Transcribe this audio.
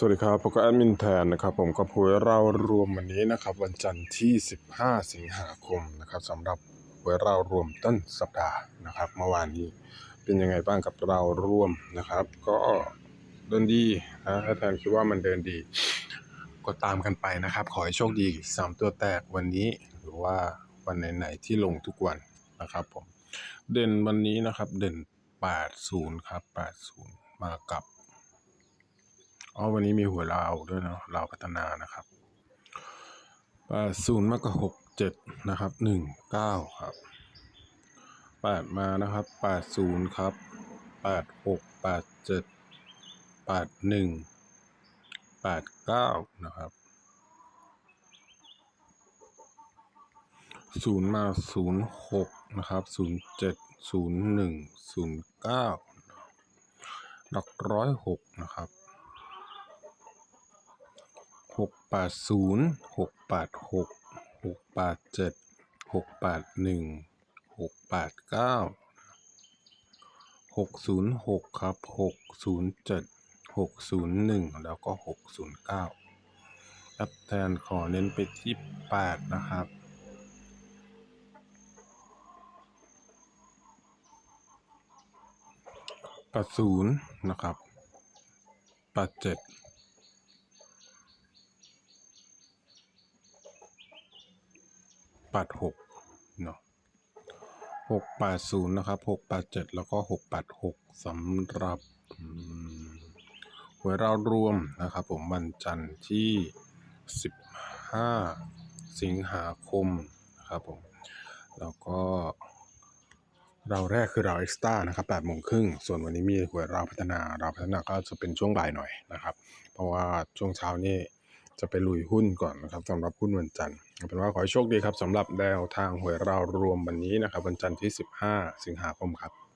สวัสดีครับผมก็แอดมินแทนนะครับ ผมก็พูดเรารวมวันนี้นะครับ วันจันทร์ที่ 15 สิงหาคมนะครับสำหรับหวยเรารวมต้นสัปดาห์นะครับ เมื่อวานนี้เป็นยังไงบ้างกับเรารวมนะครับ ก็เดินดีนะแทนคิดว่ามันเดินดี ก็ตามกันไปนะครับ ขอให้โชคดี 3 ตัวแตกวันนี้หรือว่าวันไหนๆที่ลงทุกวันนะครับผมเด่นวันนี้นะครับเด่น 80 ครับ 80 มากับ อ๋อวันนี้มีหัวลาวด้วยเนาะลาวพัฒนานะครับแปดศูนย์มากกว่าหกเจ็ดนะครับหนึ่งเก้าครับแปดมานะครับแปดศูนย์ครับแปดหกแปดเจ็ดแปดหนึ่งแปดเก้านะครับศูนย์มาศูนย์หกนะครับศูนย์เจ็ดศูนย์หนึ่งศูนย์เก้าหลักร้อยหกนะครับ หกแปดศูนย์หกแปดหกหกแปดเจ็ดหกแปดหนึ่งหกแปดเก้าหกศูนย์หกครับหกศูนย์เจ็ดหกศูนย์หนึ่งแล้วก็หกศูนย์เก้ารับแทนขอเน้นไปที่แปดนะครับแปดศูนย์นะครับแปดเจ็ด แปดหกเนาะหกแปดศูนย์นะครับหกแปดเจ็ดแล้วก็หกแปดหกสำหรับหวยเรารวมนะครับผมวันจันทร์ที่สิบห้าสิงหาคมนะครับผมแล้วก็เราแรกคือเราเอ็กซ์ต้านะครับแปดโมงครึ่ง ส่วนวันนี้มีหวยเราพัฒนา เราพัฒนาก็จะเป็นช่วงบ่ายหน่อยนะครับ เพราะว่าช่วงเช้านี่จะไปลุยหุ้นก่อนนะครับสำหรับหุ้นวันจันทร์ เป็นว่าขอให้โชคดีครับสำหรับแนวทางหวยเรารวมวันนี้นะครับ วันจันทร์ที่ 15 สิงหาคมครับ